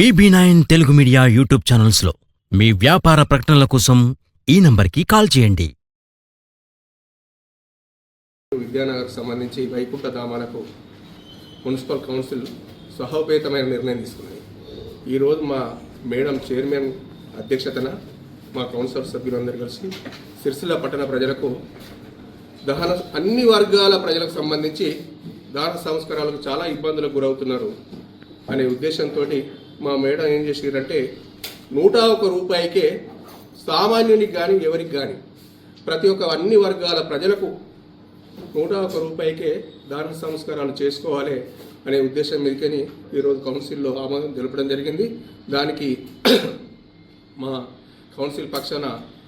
BB nine Telugu media YouTube ఛానల్స్లో మీ వ్యాపార ప్రకటనల కోసం ఈ నంబర్కి కాల్ చేయండి. విద్యానగర్కు సంబంధించి వైకుంఠ ధామాలకు మున్సిపల్ కౌన్సిల్ సహోపేతమైన నిర్ణయం తీసుకున్నది. ఈరోజు మా మేడం చైర్మన్ అధ్యక్షతన మా కౌన్సిల్ సభ్యులందరూ కలిసి సిరిసిల్ల పట్టణ ప్రజలకు దహన అన్ని వర్గాల ప్రజలకు సంబంధించి దాన సంస్కారాలకు చాలా ఇబ్బందులకు గురవుతున్నారు అనే ఉద్దేశంతో మా మేడం ఏం చేసిరంటే నూట ఒక రూపాయికే సామాన్యునికి కానీ ఎవరికి కానీ ప్రతి ఒక్క అన్ని వర్గాల ప్రజలకు నూట ఒక రూపాయికే దాన సంస్కారాలు చేసుకోవాలి అనే ఉద్దేశం మీదకని ఈరోజు కౌన్సిల్లో ఆమోదం తెలపడం జరిగింది. దానికి మా కౌన్సిల్ పక్షాన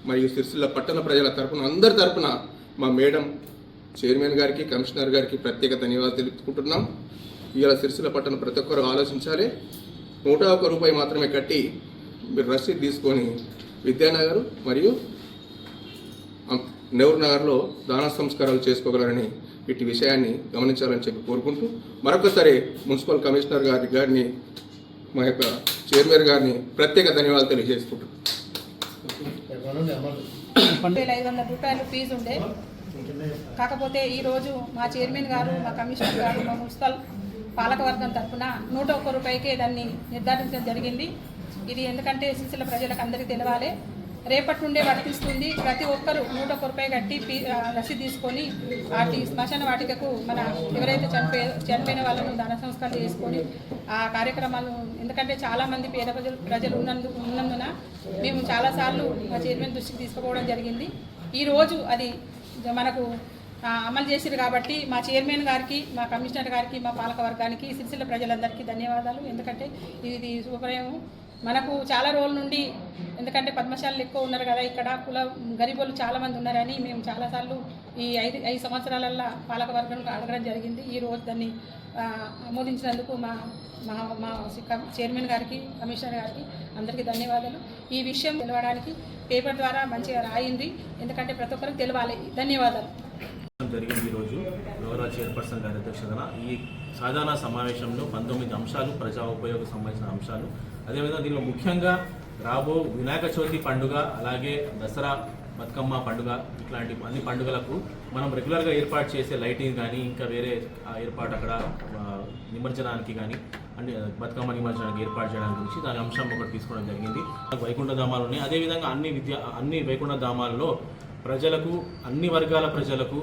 మరియు సిరిసిల్ల పట్టణ ప్రజల తరపున అందరి తరపున మా మేడం చైర్మన్ గారికి కమిషనర్ గారికి ప్రత్యేక ధన్యవాదాలు తెలుపుకుంటున్నాం. ఇవాళ సిరిసిల్ల పట్టణ ప్రతి ఒక్కరు ఆలోచించాలి. నూట ఒక్క రూపాయి మాత్రమే కట్టి మీరు రసీదు తీసుకొని విద్యానగర్ మరియు నెహ్రూ నగర్లో దాన సంస్కారాలు చేసుకోగలరని ఇటు విషయాన్ని గమనించాలని చెప్పి కోరుకుంటూ మరొకసారి మున్సిపల్ కమిషనర్ గారి గారిని మా యొక్క చైర్మన్ గారిని ప్రత్యేక ధన్యవాదాలు తెలియజేసుకుంటున్నాను వేల ఐదు వందల రూపాయలు ఫీజు ఉండే. కాకపోతే ఈరోజు మా చైర్మన్ గారు మా కమిషనర్ గారు మా మున్సిపల్ పాలకవర్గం తరఫున నూట ఒక్క రూపాయికే దాన్ని నిర్ధారించడం జరిగింది. ఇది ఎందుకంటే సిరిసిల్ల ప్రజలకు అందరికీ తెలవాలి. రేపటి నుండే వర్తిస్తుంది. ప్రతి ఒక్కరు నూట ఒక్క రూపాయి కట్టి రసీదు తీసుకొని వాటి శ్మశాన వాటికకు మన ఎవరైతే చనిపోయే చనిపోయిన వాళ్ళను దాన సంస్కారం చేసుకొని ఆ కార్యక్రమాలు ఎందుకంటే చాలామంది పేద ప్రజలు ప్రజలు ఉన్నందు ఉన్నందున మేము చాలాసార్లు మా చైర్మన్ దృష్టికి తీసుకుపోవడం జరిగింది. ఈరోజు అది మనకు అమలు చేసిరు కాబట్టి మా చైర్మన్ గారికి మా కమిషనర్ గారికి మా పాలక వర్గానికి సిరిసిల్ల ప్రజలందరికీ ధన్యవాదాలు. ఎందుకంటే ఇది శుభప్రయం మనకు చాలా రోజుల నుండి ఎందుకంటే పద్మశాలలు ఎక్కువ ఉన్నారు కదా ఇక్కడ కుల గరీబులు చాలామంది ఉన్నారని మేము చాలాసార్లు ఈ ఐదు ఐదు సంవత్సరాలల్లో పాలక వర్గం అడగడం జరిగింది. ఈ రోజు దాన్ని ఆమోదించినందుకు మా మా మా చైర్మన్ గారికి కమిషనర్ గారికి అందరికీ ధన్యవాదాలు. ఈ విషయం తెలవడానికి పేపర్ ద్వారా మంచిగా రాయింది. ఎందుకంటే ప్రతి ఒక్కరికి తెలవాలి. ధన్యవాదాలు. జరిగింది ఈరోజు గౌరవ చైర్పర్సన్ గారి అధ్యక్షతన. ఈ సాధారణ సమావేశంలో పంతొమ్మిది అంశాలు ప్రజా ఉపయోగం సంబంధించిన అంశాలు. అదేవిధంగా దీనిలో ముఖ్యంగా రాబో వినాయక చవితి పండుగ అలాగే దసరా బతుకమ్మ పండుగ ఇట్లాంటి అన్ని పండుగలకు మనం రెగ్యులర్గా ఏర్పాటు చేసే లైటింగ్ కానీ ఇంకా వేరే ఏర్పాటు అక్కడ నిమజ్జనానికి కానీ అన్ని బతుకమ్మ నిమజ్జనానికి ఏర్పాటు చేయడానికి గురించి దాని అంశం ఒకటి తీసుకోవడం జరిగింది. వైకుంఠ ధామాలు ఉన్నాయి. అదేవిధంగా అన్ని విద్యా అన్ని వైకుంఠ ధామాల్లో ప్రజలకు అన్ని వర్గాల ప్రజలకు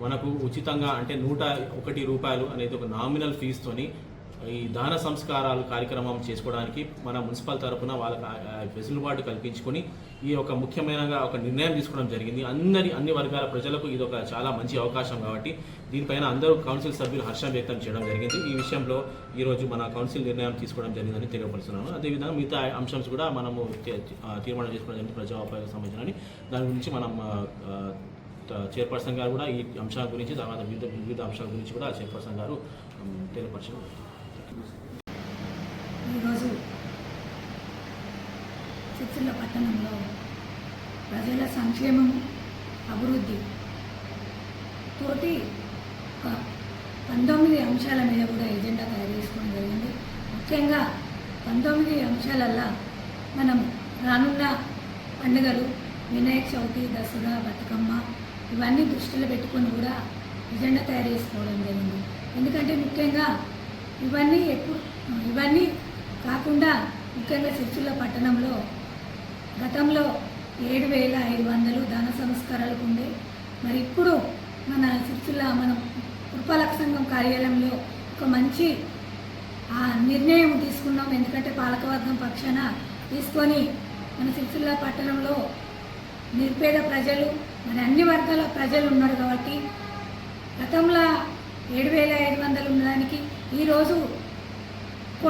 మనకు ఉచితంగా అంటే నూట ఒకటి రూపాయలు అనేది ఒక నామినల్ ఫీజుతోని ఈ దాన సంస్కారాలు కార్యక్రమం చేసుకోవడానికి మన మున్సిపల్ తరపున వాళ్ళకి వెసులుబాటు కల్పించుకొని ఈ ఒక ముఖ్యమైనగా ఒక నిర్ణయం తీసుకోవడం జరిగింది. అందరి అన్ని వర్గాల ప్రజలకు ఇది ఒక చాలా మంచి అవకాశం కాబట్టి దీనిపైన అందరూ కౌన్సిల్ సభ్యులు హర్షం వ్యక్తం చేయడం జరిగింది. ఈ విషయంలో ఈరోజు మన కౌన్సిల్ నిర్ణయం తీసుకోవడం జరిగిందని తెలియపరుస్తున్నాను. అదేవిధంగా మిగతా అంశం కూడా మనము తీర్మానం చేసుకోవడం జరిగింది. ప్రజా ఉపయోగ సంబంధించిన దాని గురించి మనం చైర్పర్సన్ గారు కూడా ఈ అంశాల గురించి తర్వాత వివిధ వివిధ అంశాల గురించి కూడా చైర్పర్సన్ గారు తెలియపరచడం ఈరోజు చిత్తూరు పట్టణంలో ప్రజల సంక్షేమం అభివృద్ధి తోటి ఒక పంతొమ్మిది అంశాల మీద కూడా ఎజెండా తయారు చేసుకోవడం జరిగింది. ముఖ్యంగా పంతొమ్మిది అంశాలల్లో మనం రానున్న పండుగలు వినాయక చవితి దసరా బతుకమ్మ ఇవన్నీ దృష్టిలో పెట్టుకొని కూడా ఎజెండా తయారు చేసుకోవడం జరిగింది. ఎందుకంటే ముఖ్యంగా ఇవన్నీ ఎప్పుడు ఇవన్నీ కాకుండా ముఖ్యంగా చర్చిల పట్టణంలో గతంలో ఏడు వేల ఐదు వందలు దాన సంస్కారాలకు ఉండే మరి ఇప్పుడు మన చర్చిల మనం కృపాలక సంఘం కార్యాలయంలో ఒక మంచి ఆ నిర్ణయం తీసుకున్నాం. ఎందుకంటే పాలకవర్గం పక్షాన తీసుకొని మన సిరిసిల్ల పట్టణంలో నిరుపేద ప్రజలు మరి అన్ని వర్గాల ప్రజలు ఉన్నారు కాబట్టి గతంలో ఏడు వేల ఐదు వందలు ఉన్నదానికి ఈరోజు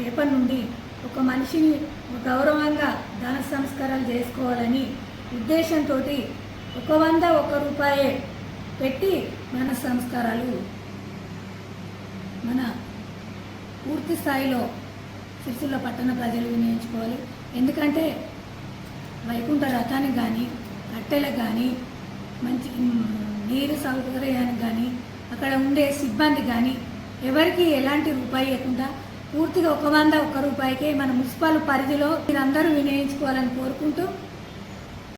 రేపటి నుండి ఒక మనిషిని గౌరవంగా దాన సంస్కారాలు చేసుకోవాలని ఉద్దేశంతో ఒక వంద ఒక రూపాయే పెట్టి మన సంస్కారాలు మన పూర్తి స్థాయిలో సిరిసిల్ల పట్టణ ప్రజలు వినియోగించుకోవాలి. ఎందుకంటే వైకుంఠ రథానికి కానీ కట్టెలకు కానీ మంచి నీరు సౌకర్యానికి కానీ అక్కడ ఉండే సిబ్బంది కానీ ఎవరికి ఎలాంటి రూపాయి లేకుండా పూర్తిగా ఒక వంద ఒక్క రూపాయికే మన మున్సిపల్ పరిధిలో మీరందరూ వినియోగించుకోవాలని కోరుకుంటూ